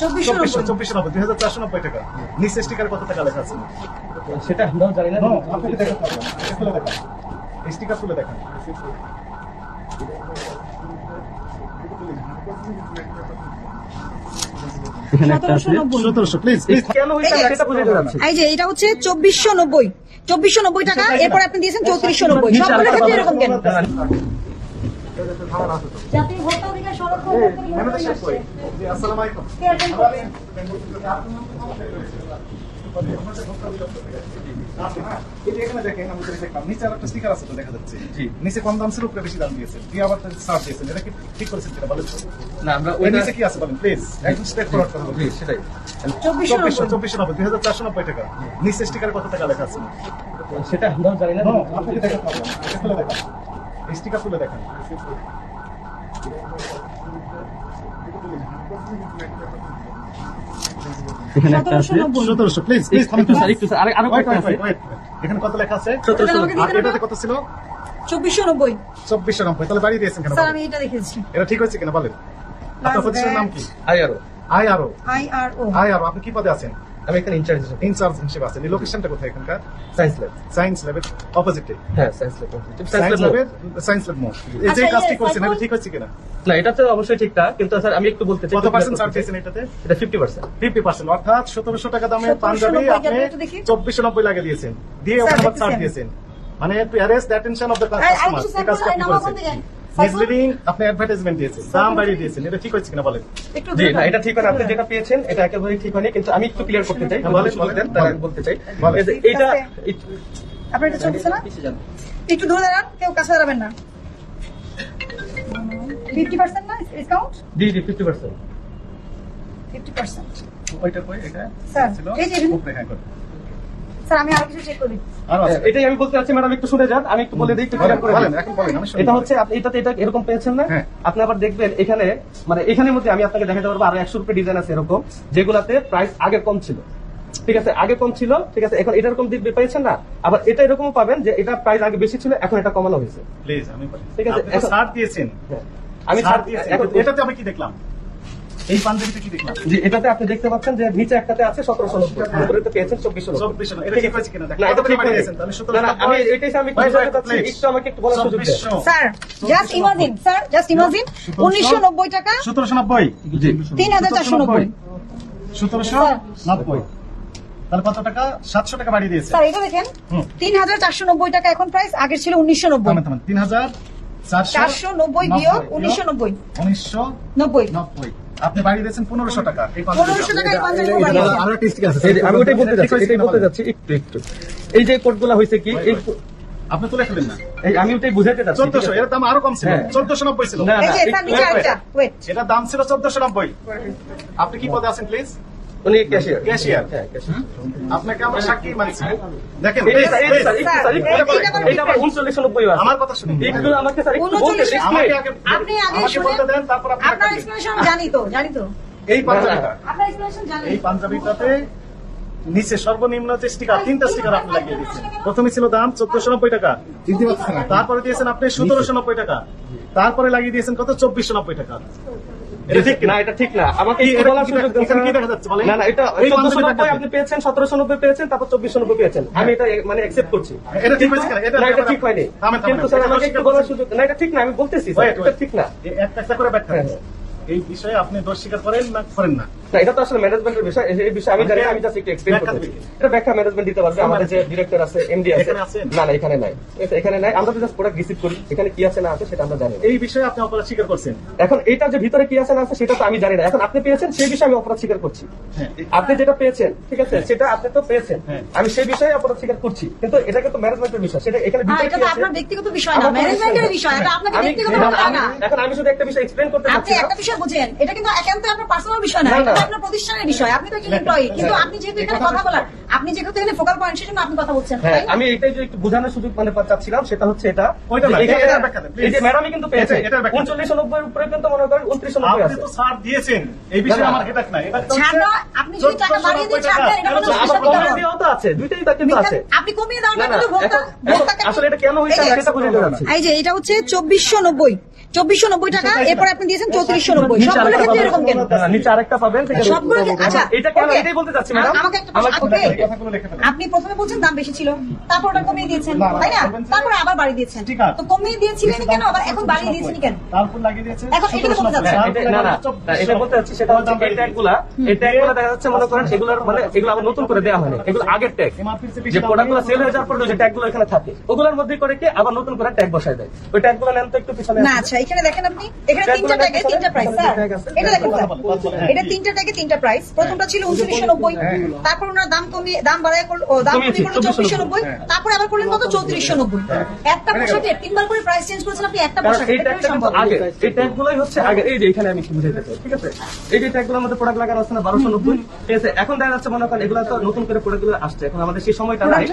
চব্বিশশো চব্বিশশো নব্বই। চব্বিশশো নব্বই দুই হাজার চারশো নব্বই টাকা। নিচে স্টিকার কত টাকা লেখা আছে। সেটা আমরাও জানি না আপনাকে দেখাতে এটা খুলে দেখান। স্টিকার খুলে দেখান এই যে হচ্ছে চব্বিশশো নব্বই। চব্বিশশো নব্বই টাকা এরপর আপনি দিয়েছেন চৌত্রিশশো নব্বই। সবগুলো ক্ষেত্রে এরকম কেন? নিচে আর একটা স্টিকার আছে তো দেখা যাচ্ছে নিচে কম দাম ছিল উপরে বেশি দাম দিয়েছেন দিয়ে আবার সার্চ দিয়েছেন এটা কি ঠিক করেছেন কিনা বলেন না আমরা ওই নিচে কি আছে বলেন প্লিজ একদম স্ট্রেট ফরওয়ার্ড কথা জি সেটাই। চব্বিশশো চব্বিশশো নব্বই দুই হাজার চারশো নব্বই টাকা। নিচে স্টিকার কত টাকা লেখা আছে? সেটা আমরাও জানি না আপনাকে দেখাতে হবে খুলে দেখান। স্টিকার খুলে দেখান। এখানে একটা আছে। সতেরোশো নব্বই। প্লিজ একটু স্যার একটু স্যার আরও কয়েকটা আছে wait, wait, wait. এখানে কত লেখা আছে? সতেরোশো আমাকে দিয়ে আর এটাতে কত ছিল? চব্বিশশো নব্বই। চব্বিশশো নব্বই। তাহলে বাড়িয়ে দিয়েছেন কেন স্যার আমি এটা দেখেছি। এটা ঠিক হয়েছে কিনা? বলেন। আপনার প্রতিষ্ঠানের নাম কি আই আরও আই আরও আর ও আই আরও আপনি কি পদে আছেন? আমি এখানে ইনচার্জ হিসেবে ইনচার্জ হিসেবে এই লোকেশনটা কোথায় এখানকার? সায়েন্স ল্যাব সায়েন্স ল্যাবের অপোজিটে হ্যাঁ science lab science science lab ল্যাবের সায়েন্স ল্যাব মোড় এই যে আচ্ছা, কাজটি করছেন এটা ঠিক হচ্ছে কিনা? না এটা তো অবশ্যই ঠিকঠাক কিন্তু স্যার আমি একটু বলতে চাই কত পার্সেন্ট ছাড়। দিয়েছেন এটাতে? এটা ফিফটি পার্সেন্ট ফিফটি পার্সেন্ট অর্থাৎ সতেরোশো টাকা দামের 1790 পাঞ্জাবি আপনি একটু দেখি। চব্বিশশো নব্বই লাগে দিয়েছেন। দিয়ে ওখানে ছাড় দিয়েছেন। মানে to arrest the attention of the customer আপনি। মিসলিডিং আপনি অ্যাডভার্টাইজমেন্ট দিয়েছেন দাম বাড়িয়ে দিয়েছেন এটা ঠিক হচ্ছে কিনা বলেন? একটু জি না এটা ঠিক হয় আপনি যেটা পেয়েছেন এটা একেবারেই ঠিক হয়নি কিন্তু আমি একটু ক্লিয়ার করতে চাই। হ্যাঁ, বলেন, তাই বলতে চাই। এই- আপনার এটা চলতেছে না? একটু ধরে দাঁড়ান কেউ কাছে দাঁড়াবেন না। ডিসকাউন্ট জি জি ওইটা কই এটা? স্যার, এই যে উপরে হ্যাঁ করে। স্যার আমি আরও কিছু চেক করি আর এটাই আমি বলতে চাচ্ছি ম্যাডাম একটু শুনে যান আমি একটু বলে দিই একটু বলেন করে বলেন দিই। এখন বলেন আমি শুনি। এটা হচ্ছে আপনি এটাতে এটা এরকম পেয়েছেন না? হ্যাঁ। আপনি আবার দেখবেন এখানে মানে এখানের মধ্যে আমি আপনাকে দেখাতে পারব আরও একশো রুপে ডিজাইন আছে এরকম যেগুলাতে প্রাইস আগে কম ছিল। ঠিক আছে আগে কম ছিল ঠিক আছে এখন এটা এরকম দিক পেয়েছেন না? আবার এটা এরকম পাবেন যে এটা প্রাইস আগে বেশি ছিল এখন এটা কমানো হয়েছে। প্লিজ আমি ঠিক আছে, ছাড় দিয়েছেন। হ্যাঁ। আমি ছাড় এটাতে আমি কি দেখলাম? এই পাঞ্জাবিতে কি দেখলাম? জি এটাতে আপনি দেখতে পাচ্ছেন যে নিচে একটাতে আছে সতেরোশো নব্বই। উপরে তো পেয়েছেন চব্বিশশো চব্বিশশো এটা ঠিক হয়েছে কিনা? না এটা ঠিক বাড়িয়ে হয়নি। দিয়েছেন। তাহলে না না আমি এটাই আমি একটু বুঝাতে চাচ্ছি, একটু আমাকে একটু বলার সুযোগ sir just imagine sir just imagine উনিশশো নব্বই টাকা? সতেরোশো নব্বই। তিন হাজার চারশো নব্বই। সতেরোশো নব্বই। তাহলে কত টাকা? সাতশো টাকা বাড়িয়ে দিয়েছে। স্যার এটা দেখেন তিন হাজার চারশো নব্বই টাকা এখন প্রাইস আগে ছিল উনিশশো নব্বই। তিন হাজার চারশো নব্বই বিয়োগ উনিশশো নব্বই। উনিশশো নব্বই। নব্বই। আপনি বাড়িয়ে দিয়েছেন পনেরোশো টাকা। এই। আরও আছে। যে আমি ওটাই বলতে যাচ্ছি এটাই বলতে যাচ্ছি একটু একটু। এই যে কোডগুলো হয়েছে কি এই আপনি তুলে ফেলেন না। আমি ওটাই বুঝাতে চাচ্ছি চোদ্দশো? এর দাম আরও কম ছিল। হ্যাঁ। চোদ্দশো নব্বই ছিল। এটার দাম ছিল চোদ্দশো নব্বই। আপনি কি পদে আছেন প্লিজ উনি ক্যাশিয়ার ক্যাশিয়ার। হ্যাঁ আপনাকে আমরা সাক্ষী মানছি দেখেন এই যে স্যার, এই যে please, স্যার, একটু স্যার, একটু এই- বলেন। এইটা কোনো এইটা আবার 3990 আছে। আমার কথা শুনুন। একটু আমাকে স্যার একটু বলতে উনচল্লিশ দিন, আমাকে please। আগে আপনি আগে বলতে দেন তারপর আপনার এক্সপ্লেনেশন জানি তো জানি তো। এই পাঞ্জাবিটা। আপনার এক্সপ্লেনেশন জানি। এই পাঞ্জাবিটাতে নিচে সর্বনিম্ন যে স্টিকার তিনটা স্টিকার আপনি লাগিয়ে দিচ্ছেন। প্রথমে ছিল দাম চোদ্দশো নব্বই টাকা। তারপরে দিয়েছেন আপনি সতেরোশো নব্বই টাকা। তারপরে লাগিয়ে দিয়েছেন কত? চব্বিশশো নব্বই টাকা। ঠিক না কিনা এটা ঠিক না। আমাকে এই- একটু এটা বলার সুযোগ দেন, কি দেখা যাচ্ছে না না এটা এই 1490 আপনি পেয়েছেন 1790 পেয়েছেন তারপর 2490 পেয়েছেন। আমি এটা মানে অ্যাকসেপ্ট করছি। এটা ঠিক এটা- ঠিক হয়নি। কিন্তু স্যার আমাকে একটু বলার সুযোগ না এটা ঠিক না আমি বলতেছি এটা ঠিক না। করে ব্যাখ্যা হ্যাঁ। এই বিষয়ে আপনি দোষ স্বীকার করেন না করেন না। এটা তো আসলে ম্যানেজমেন্টের বিষয়। এই- বিষয়ে আমি জানি আমি জাস্ট একটু এক্সপ্লেইন করতে। এটা ব্যাখ্যা ম্যানেজমেন্ট দিতে পারবে আমাদের যে ডিরেক্টর আছে এমডি আছে। না না এখানে নাই। এখানে নাই আমরা তো জাস্ট প্রোডাক্ট রিসিভ করি। এখানে কি আছে না আছে সেটা আমরা জানি এই বিষয়ে আপনি অপরাধ স্বীকার করছেন। এখন এটা যে ভিতরে কি আছে না আছে সেটা তো আমি জানি না। এখন আপনি পেয়েছেন সেই বিষয়ে আমি অপরাধ স্বীকার করছি। হ্যাঁ। আপনি যেটা পেয়েছেন ঠিক আছে সেটা আপনি তো পেয়েছেন। হ্যাঁ। আমি সেই বিষয়ে অপরাধ স্বীকার করছি। কিন্তু এটা কিন্তু ম্যানেজমেন্টের বিষয়। সেটা এখানে হ্যাঁ ভিতরে এটা কি তো আছে? আপনার ব্যক্তিগত বিষয় না। ম্যানেজমেন্টের বিষয় এটা আপনাকে আমি- ব্যক্তিগত এখন আমি- না। এখন আমি শুধু একটা বিষয় এক্সপ্লেন করতে চাচ্ছি। একটা বিষয় বুঝেন এটা কিন্তু একান্ত আপনার পার্সোনাল বিষয় না এটা আপনার প্রতিষ্ঠানের বিষয় আপনি তো একজন এমপ্লয়ি কিন্তু আপনি যেহেতু এখানে কথা বলার আপনি যেহেতু এখানে ফোকাল পয়েন্ট সেজন্য আপনি কথা বলছেন হ্যাঁ আমি এটাই যে একটু বোঝানোর সুযোগ মানে চাচ্ছিলাম সেটা হচ্ছে এটা। ওইটা না, এখানে- ব্যাখ্যা দেন, এই যে ম্যাডামই কিন্তু পেয়েছে। এটা- এটার ব্যাখ্যা দেন। উনচল্লিশ নব্বই উপরে কিন্তু মনে করেন উনত্রিশ নব্বই আপনি তো ছাড় দিয়েছেন এই বিষয়ে। আমার হেটাক নাই। এটা ছাড় আপনি যদি টাকা বাড়িয়ে দিয়ে ছাড় দেন, এটা কোনো সমস্যা কমিয়ে দেওয়াও তো আছে দুইটাই তো কিন্তু আছে। আপনি কমিয়ে দাও না কিন্তু ভোক্তা আসলে এটা কেন আমি সেটা বুঝতে যাচ্ছি এই যে এটা হচ্ছে চব্বিশশো নব্বই। চব্বিশশো নব্বই টাকা এরপরে আপনি দিয়েছেন চৌত্রিশশো নব্বই। সবগুলো ক্ষেত্রে এরকম কেন? নিচে আরেকটা পাবেন সবগুলো আচ্ছা এটা কেন এটাই বলতে চাচ্ছি ম্যাডাম আমাকে একটা আমাকে okay. এই কথাগুলো লিখে ফেলেন। আপনি প্রথমে বলছেন দাম বেশি ছিল তারপর ওটা কমিয়ে দিয়েছেন তাই না? তারপরে আবার বাড়িয়ে দিয়েছেন। তো কমিয়ে দিয়েছিলেন কেন? আবার এখন বাড়িয়ে দিয়েছেন কেন? তারপর লাগিয়ে দিয়েছে। এখন এটা বলতে চাচ্ছেন। হ্যাঁ, না, না, এটা বলতে চাচ্ছি সেটা হচ্ছে এই ট্যাগগুলা, এই ট্যাগগুলা দেখা যাচ্ছে মনে করেন এগুলোর মানে এগুলো আবার নতুন করে দেওয়া হয়নি। এগুলো আগের ট্যাগ যে প্রোডাক্টগুলো সেল হয়ে যাওয়ার পরে যে ট্যাগগুলো এখানে থাকে। ওগুলোর মধ্যে করে কি আবার নতুন করে ট্যাগ বসায় দেয়। ওই ট্যাগগুলো নেন তো একটু পিছনে না আচ্ছা এখানে দেখেন আপনি এখানে তিনটা ট্যাগে তিনটা প্রাইস স্যার। এটা দেখুন স্যার। এটা তিনটা ট্যাগে তিনটা প্রাইস প্রথমটা ছিল উনত্রিশশো নব্বই তারপর ওনারা দাম কমিয়ে দাম বাড়ায় দাম কমিয়ে করল চব্বিশশো নব্বই। তারপরে আবার করলেন কত? চৌত্রিশশো নব্বই একটা পোশাকে তিনবার করে প্রাইস চেঞ্জ করেছেন আপনি একটা কারণ পোশাকে এই এটা ট্যাগটা সম্ভব কিন্তু আগে এই ট্যাগগুলোই হচ্ছে আগে। এই যে এখানে আমি একটু বুঝাইতে চাই ঠিক আছে? এই যে ট্যাগগুলোর মধ্যে প্রোডাক্ট লাগানো আছে না বারোশো নব্বই ঠিক আছে? এখন দেখা যাচ্ছে মনে করেন এগুলো তো নতুন করে আসছে। এখন আমাদের সেই সময়টা নাই।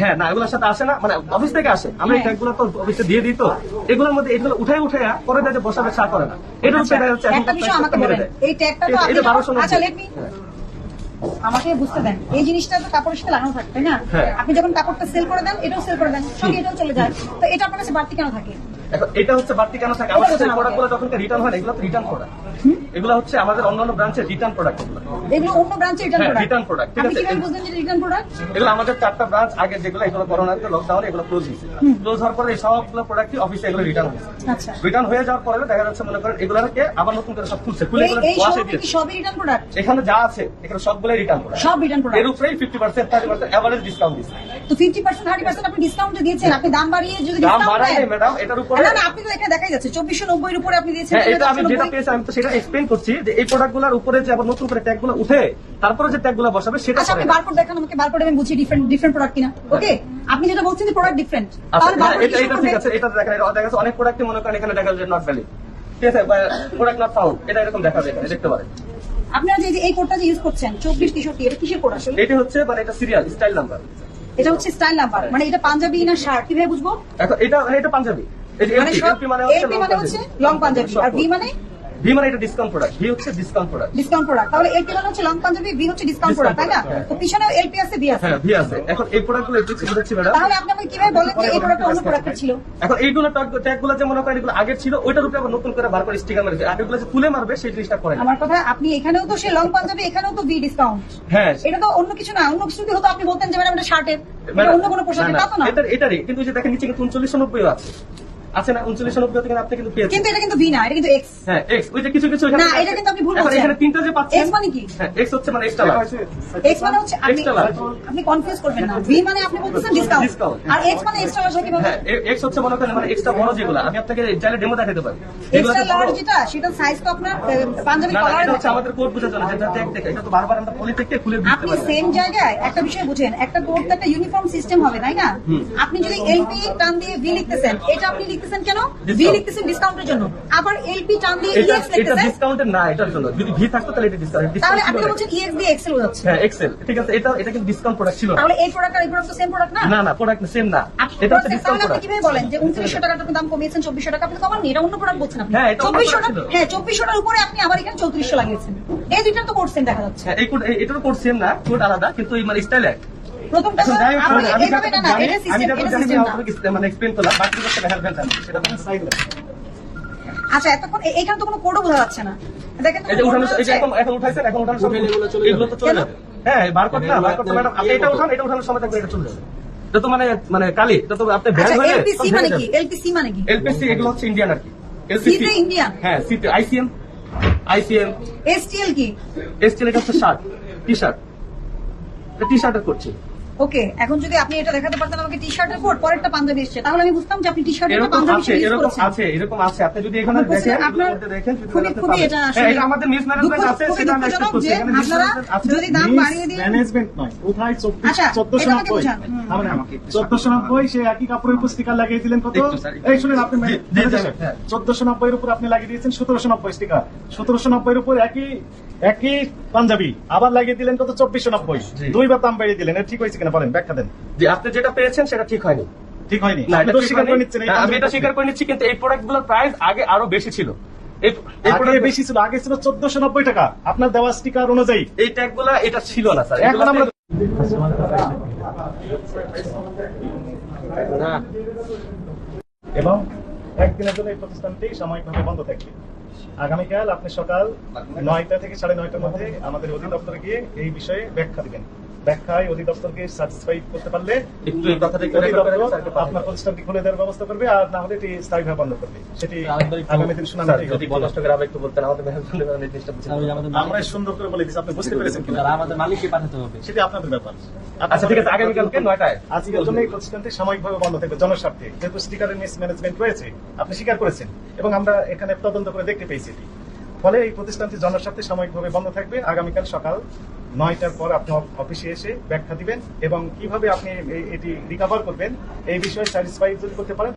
হ্যাঁ না এগুলোর সাথে আসে না মানে অফিস থেকে আসে। আমরা এই হ্যাঁ। ট্যাগগুলো তো অফিসে দিয়ে দিই তো। এগুলোর মধ্যে এগুলো উঠাই উঠাই পরে দেখা বসাবে চা করে না। এটা হচ্ছে এটা হচ্ছে একটা বিষয় আমাকে বলেন। এই ট্যাগটা তো আপনি আচ্ছা লেট মি আমাকে বুঝতে দেন। এই জিনিসটা তো কাপড়ের সাথে লাগানো থাকে তাই না? হ্যাঁ। আপনি যখন কাপড়টা সেল করে দেন এটাও সেল করে দেন সঙ্গে এটাও চলে যায়। তো এটা আপনার কাছে বাড়তি কেন থাকে? এখন এটা হচ্ছে বাড়তি কেন থাকে? আমাদের যে প্রোডাক্টগুলো যখন রিটার্ন হয় এগুলো তো রিটার্ন প্রোডাক্ট এগুলো হচ্ছে আমাদের অন্যান্য ব্রাঞ্চের রিটার্ন প্রোডাক্ট এগুলো। অন্য ব্রাঞ্চে রিটার্ন প্রোডাক্ট return product, ঠিক আছে। কীভাবে বুঝলেন যে রিটার্ন প্রোডাক্ট এগুলো আমাদের চারটা ব্রাঞ্চ আগে যেগুলো এগুলো করোনাতে লকডাউনে এগুলো ক্লোজ হয়েছে। ক্লোজ হওয়ার পরে এই সবগুলো প্রোডাক্টই অফিসে এগুলো রিটার্ন হয়েছে। আচ্ছা। রিটার্ন হয়ে যাওয়ার পরে দেখা যাচ্ছে মনে করেন এগুলোকে আবার নতুন করে সব খুলছে খুলে এগুলো ওয়াশে দিয়েছে। সবই রিটার্ন প্রোডাক্ট এখানে যা আছে এখানে সবগুলোই রিটার্ন করা সব রিটার্ন এর উপরেই fifty percent thirty percent average discount দিচ্ছে। তো ফিফটি পার্সেন্ট থার্টি পার্সেন্ট আপনি ডিসকাউন্ট দিয়েছেন আপনি দাম বাড়িয়ে যদি দাম ডিসকাউন্ট বাড়ায় দেন। নাই ম্যাডাম এটার উপরে না না আপনি তো এখানে দেখাই যাচ্ছে। চব্বিশশো নব্বই এর উপরে আপনি দিয়েছেন হ্যাঁ এটা আমি যেটা পেয়েছি আমি তো সেটা করছি যে এই প্রোডাক্টগুলোর উপরে যে আবার নতুন করে উঠে তারপরে যে বসাবে সেটা আচ্ছা করে আপনি না। বারকোড দেখান আমাকে বারকোড আমি বুঝি ডিফারেন্ট ডিফারেন্ট প্রোডাক্ট কিনা। ওকে আপনি যেটা বলছেন যে প্রোডাক্ট ডিফারেন্ট আচ্ছা তাহলে বারকোড এটা এটা ঠিক আছে এটা দেখেন এটা দেখা অনেক প্রোডাক্টই মনে করেন এখানে দেখা যায় নট ভ্যালিড ঠিক আছে প্রোডাক্ট নট ফাউন্ড এটা এরকম দেখা যায় দেখতে পারেন। আপনারা যে এই কোডটা যে ইউজ করছেন চব্বিশ তেষট্টি এটা কিসের কোড আসলে? এটা হচ্ছে মানে এটা সিরিয়াল স্টাইল নাম্বার এটা হচ্ছে স্টাইল নাম্বার মানে এটা পাঞ্জাবি না শার্ট কীভাবে বুঝব? এটা এটা পাঞ্জাবি। মানে LP, মানে হচ্ছে এলপি long মানে হচ্ছে লং পাঞ্জাবি আর ভি মানে? ভি মানে এটা ডিসকাউন্ট প্রোডাক্ট ভি হচ্ছে ডিসকাউন্ট প্রোডাক্ট ডিসকাউন্ট প্রোডাক্ট তাহলে এলপি মানে হচ্ছে লং পাঞ্জাবি ভি হচ্ছে ডিসকাউন্ট প্রোডাক্ট তাই না? তো পিছনেও এলপি আছে ভি আছে। হ্যাঁ ভি আছে। এখন এই প্রোডাক্টগুলো একটু ছিল তাহলে আপনি আমাকে কীভাবে বলেন যে এই প্রোডাক্টটা অন্য প্রোডাক্টের ছিল? এখন এইগুলো ট্যাগ যে মনে করেন এগুলো আগে ছিল ওইটার উপরে আবার নতুন করে বার করে স্টিকার মেরেছে আগেগুলো যে তুলে মারবে সেই জিনিসটা করে আমার কথা আপনি এখানেও তো সে লং পাঞ্জাবি এখানেও তো ভি ডিসকাউন্ট হ্যাঁ। এটা তো অন্য কিছু না অন্য কিছু হতো আপনি বলতেন যে ম্যাডাম এটা শার্টের অন্য কোনো পোশাকের তা তো না। এটা এটারই। কিন্তু যে দেখেন নিচে কিন্তু উনচল্লিশশো নব্বই আছে। আছে না উনচল্লিশশো নব্বই কিন্তু আপনি কিন্তু পেয়েছেন। কিন্তু এটা কিন্তু ভি না এটা কিন্তু এক্স হ্যাঁ এক্স ওই যে কিছু কিছু না, এটা কিন্তু আপনি ভুল এখন বলছেন। এখানে তিনটা যে পাচ্ছেন X মানে কি? হ্যাঁ এক্স হচ্ছে মানে এক্সট্রা লার্জ এক্স মানে হচ্ছে আপনি আপনি কনফিউজ করবেন না। ভি মানে আপনি বলতেছেন ডিসকাউন্ট আর এক্স মানে এক্সট্রা হ্যাঁ এক্স হচ্ছে মনে করেন মানে এক্সট্রা বড় যেগুলো আমি আপনাকে চাইলে ডেমো দেখাতে পারি। এক্সট্রা লার্জ যেটা সেটা সাইজ তো আপনার পাঞ্জাবি কলার এটা হচ্ছে আমাদের কোড বোঝার জন্য যেটা দেখে এটা তো বারবার আমরা পলি থেকে খুলে দিতে আপনি সেম জায়গায় একটা বিষয় বুঝেন একটা কোড একটা ইউনিফর্ম সিস্টেম হবে তাই না? আপনি যদি এলপি টান দিয়ে ভি লিখতেছেন এটা আপনি লিখতেছেন কেন? ভি লিখতেছেন ডিসকাউন্টের জন্য। আবার এলপি টান দিয়ে এটা ইএক্স এটা ডিসকাউন্টের না এটার জন্য। যদি ভি থাকতো তাহলে এটা ডিসকাউন্ট তাহলে আপনি বলছেন ইএক্স দিয়ে এক্সেল বোঝাচ্ছে। হ্যাঁ এক্সেল ঠিক আছে এটা এটা কিন্তু ডিসকাউন্ট প্রোডাক্ট ছিল তাহলে এই প্রোডাক্ট আর এই প্রোডাক্ট তো সেম প্রোডাক্ট না? না না প্রোডাক্ট সেম না। এটা হচ্ছে ডিসকাউন্ট তাহলে আপনি কীভাবে বলেন যে উনত্রিশশো টাকার আপনি দাম কমিয়েছেন চব্বিশশো টাকা আপনি তো কমাননি এটা অন্য প্রোডাক্ট বলছেন আপনি। হ্যাঁ, এটা অন্য চব্বিশশো product টাকা ছিল। হ্যাঁ উপরে আপনি আবার এখানে চৌত্রিশশো লাগিয়েছেন। এই দুইটা তো করছেন দেখা যাচ্ছে। হ্যাঁ এই কোড এটারও কোড সেম না কোড আলাদা কিন্তু এই মানে স্টাইল এক। প্রথমটা না এটা সিস্টেম মানে এক্সপ্লেন করলাম বাকি সেটা তো সাইড আচ্ছা এতক্ষণ এ- এখানে তো কোনো কোডও বোঝা যাচ্ছে না। দেখেন এই যে উঠানো এই যে এখন এখন উঠাইছেন এখন উঠানো সব এগুলো তো চলে যাবে। হ্যাঁ বারকোড না বারকোড ম্যাডাম আপনি এটা উঠান এটা উঠানোর সময় থাকবে এটা চলে যাবে। এটা তো মানে মানে কালি এটা তো আপনি ব্যান আচ্ছা এলপিসি মানে কি? এলপিসি মানে কি? এলপিসি এগুলো হচ্ছে ইন্ডিয়ান আর কি। হ্যাঁ সিতে আইসিএম আইসিএম এসটিএল কি? এসটিএল এটা হচ্ছে শার্ট টি শার্ট টি শার্টের করছি। ওকে এখন যদি আপনি এটা দেখাতে পারতেন আমাকে টি শার্টের পর পরেরটা পাঞ্জাবি এসছে। তাহলে আমি বুঝতাম যে আপনি টি শার্টের পাঞ্জাবি আছে এরকম আছে এরকম আছে। আপনি যদি এখানে দেখেন আপনার দেখেন খুবই খুবই এটা হ্যাঁ, আসলে এটা আমাদের মিস ম্যানেজমেন্ট আছে সেটা আমরা করছি। আপনারা যদি দাম বাড়িয়ে দিয়ে ম্যানেজমেন্ট নয় কোথায় চব্বিশ আচ্ছা, চোদ্দশো আমাকে নব্বই। বোঝান। হুম। তার মানে একই কাপড়ের উপর স্টিকার লাগিয়ে দিলেন কত এই শুনেন আপনি জি, জি, জি, হ্যাঁ। চোদ্দশো নব্বই উপর আপনি লাগিয়ে দিয়েছেন সতেরোশো নব্বই স্টিকার সতেরোশো নব্বই উপর একই একই পাঞ্জাবি আবার লাগিয়ে দিলেন কত? চব্বিশশো নব্বই। দুইবার দাম বাড়িয়ে দিলেন ঠিক হয়েছে কিনা বলেন ব্যাখ্যা দেন। যে আপনি যেটা পেয়েছেন সেটা ঠিক হয়নি। ঠিক হয়নি। স্বীকার করে নিচ্ছেন আমি এটা স্বীকার করে নিচ্ছি কিন্তু এই প্রোডাক্টগুলোর প্রাইস আগে আরও বেশি ছিল। বেশি ছিল আগে ছিল চোদ্দশো নব্বই টাকা। আপনার দেওয়া স্টিকার অনুযায়ী। এই ট্যাগগুলা এটা ছিল না স্যার। এখন আমরা এবং একদিনের জন্য এই প্রতিষ্ঠানটি সাময়িকভাবে বন্ধ থাকবে। আগামীকাল আপনি সকাল নয়টা থেকে সাড়ে নয়টার মধ্যে আমাদের অধিদপ্তরে গিয়ে এই বিষয়ে ব্যাখ্যা দিবেন। ব্যাখ্যায় অধিদপ্তরকে স্যাটিসফাই করতে পারলে। আপনার প্রতিষ্ঠানটি খুলে দেওয়ার ব্যবস্থা করবে আর না হলে এটি স্থায়ীভাবে বন্ধ করবে। সেটি আগামী দিন স্যার, যদি কষ্ট করে একটু বলতেন আমাদের আমরা সুন্দর করে বলে দিচ্ছি আপনি বুঝতে পেরেছেন কিনা? আমাদের মালিককে পাঠাতে হবে। সেটি আপনাদের ব্যাপার। আচ্ছা ঠিক আছে আগামীকালকে নয়টায়। আজকের জন্য এই প্রতিষ্ঠানটি সাময়িকভাবে বন্ধ থাকবে জনস্বার্থে। যেহেতু স্টিকারের মিস ম্যানেজমেন্ট রয়েছে আপনি স্বীকার করেছেন এবং আমরা এখানে তদন্ত করে দেখতে পেয়েছি এটি। ফলে এই প্রতিষ্ঠানটি জনস্বার্থে সাময়িকভাবে বন্ধ থাকবে। আগামীকাল সকাল নয়টার পর আপনি অফিসে এসে ব্যাখ্যা দিবেন এবং কীভাবে আপনি এটি রিকভার করবেন এই বিষয়ে স্যাটিসফাই যদি করতে পারেন